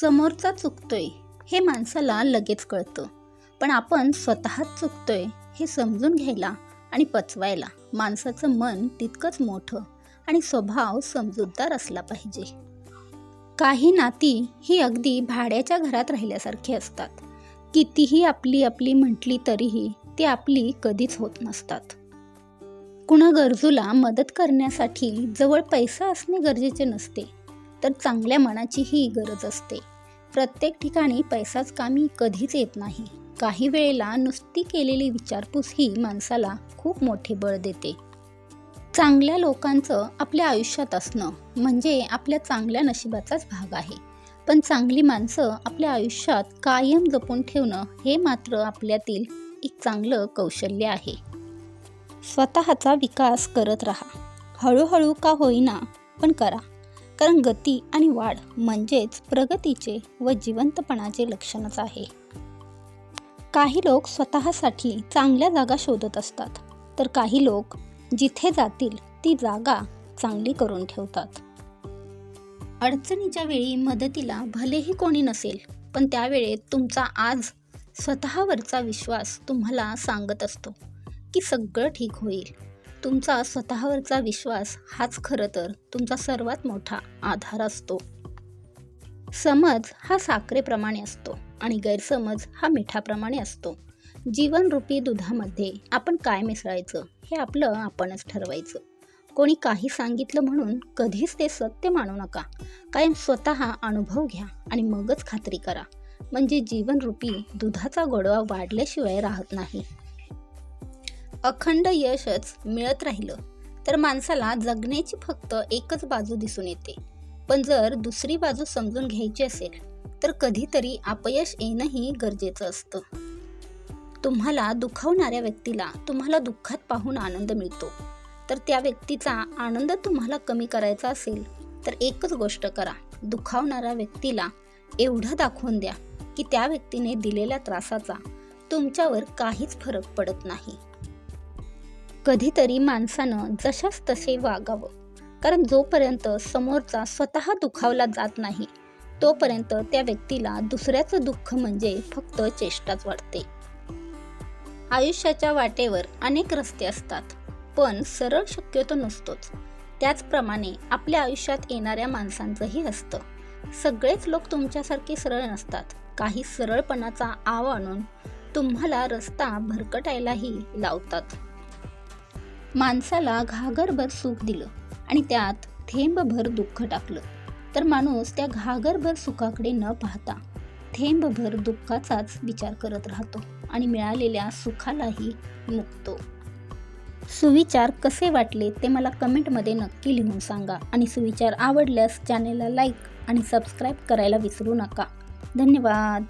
समोरचा चुकतोय हे माणसाला लगेच कळतं. पण आपण स्वतःच चुकतोय हे समजून घ्यायला आणि पचवायला माणसाचं मन तितकंच मोठं आणि स्वभाव समजूतदार असला पाहिजे. काही नाती ही अगदी भाड्याच्या घरात राहिल्यासारखी असतात. कितीही आपली आपली म्हटली तरीही ती आपली कधीच होत नसतात. कुणा गरजूला मदत करण्यासाठी जवळ पैसा असणे गरजेचे नसते. तर चांगल्या मनाचीही गरज असते. प्रत्येक ठिकाणी पैसाच कामी कधीच येत नाही. काही वेळेला नुसती केलेली विचारपूस ही माणसाला खूप मोठे बळ देते. चांगल्या लोकांचं आपल्या आयुष्यात असणं म्हणजे आपल्या चांगल्या नशिबाचाच भाग आहे. पण चांगली माणसं आपल्या आयुष्यात कायम जपून ठेवणं हे मात्र आपल्यातील एक चांगलं कौशल्य आहे. स्वतःचा विकास करत राहा. हळूहळू का होईना पण करा. कारण गती आणि वाढ म्हणजेच प्रगतीचे व जिवंतपणाचे लक्षणच आहे. काही लोक स्वतःसाठी चांगल्या जागा शोधत असतात. तर काही लोक जिथे जातील ती जागा चांगली करून ठेवतात. अडचणीच्या वेळी मदतीला भलेही कोणी नसेल पण त्यावेळेत तुमचा आज स्वतःवरचा विश्वास तुम्हाला सांगत असतो की सगळं ठीक होईल. तुमचा स्वतःवरचा विश्वास हाच खरं तर तुमचा सर्वात मोठा आधार असतो. समज हा साखरेप्रमाणे असतो आणि गैरसमज हा मिठाप्रमाणे असतो. जीवनरूपी दुधामध्ये आपण काय मिसळायचं हे आपलं आपणच ठरवायचं. कोणी काही सांगितलं म्हणून कधीच ते सत्य मानू नका. कायम स्वतः अनुभव घ्या आणि मगच खात्री करा. म्हणजे जीवनरूपी दुधाचा गोडवा वाढल्याशिवाय राहत नाही. अखंड यशच मिळत राहिलं तर माणसाला जगण्याची फक्त एकच बाजू दिसून येते. पण जर दुसरी बाजू समजून घ्यायची असेल तर कधीतरी अपयश येणंही गरजेचं असतं. तुम्हाला दुखावणाऱ्या व्यक्तीला तुम्हाला दुःखात पाहून आनंद मिळतो. तर त्या व्यक्तीचा आनंद तुम्हाला कमी करायचा असेल तर एकच गोष्ट करा. दुखावणाऱ्या व्यक्तीला एवढं दाखवून द्या की त्या व्यक्तीने दिलेल्या त्रासाचा तुमच्यावर काहीच फरक पडत नाही. कधीतरी माणसानं जशाच तसे वागावं. कारण जोपर्यंत समोरचा स्वतः दुखावला जात नाही तोपर्यंत त्या व्यक्तीला दुसऱ्याचं दुःख म्हणजे फक्त चेष्टाच वाटते आयुष्याच्या वाटेवर अनेक रस्ते असतात पण सरळ शक्यतो नसतोच. त्याचप्रमाणे आपल्या आयुष्यात येणाऱ्या माणसांचंही असतं. सगळेच लोक तुमच्यासारखे सरळ नसतात. काही सरळपणाचा आव आणून तुम्हाला रस्ता भरकटायलाही लावतात. माणसाला घागरभर सुख दिलं आणि त्यात थेंबभर दुःख टाकलं. तर माणूस त्या घागरभर सुखाकडे न पाहता थेंबभर दुःखाचाच विचार करत राहतो आणि मिळालेल्या सुखालाही मुकतो. सुविचार कसे वाटले ते मला कमेंटमध्ये नक्की लिहून सांगा आणि सुविचार आवडल्यास चॅनेलला लाईक आणि सबस्क्राईब करायला विसरू नका. धन्यवाद.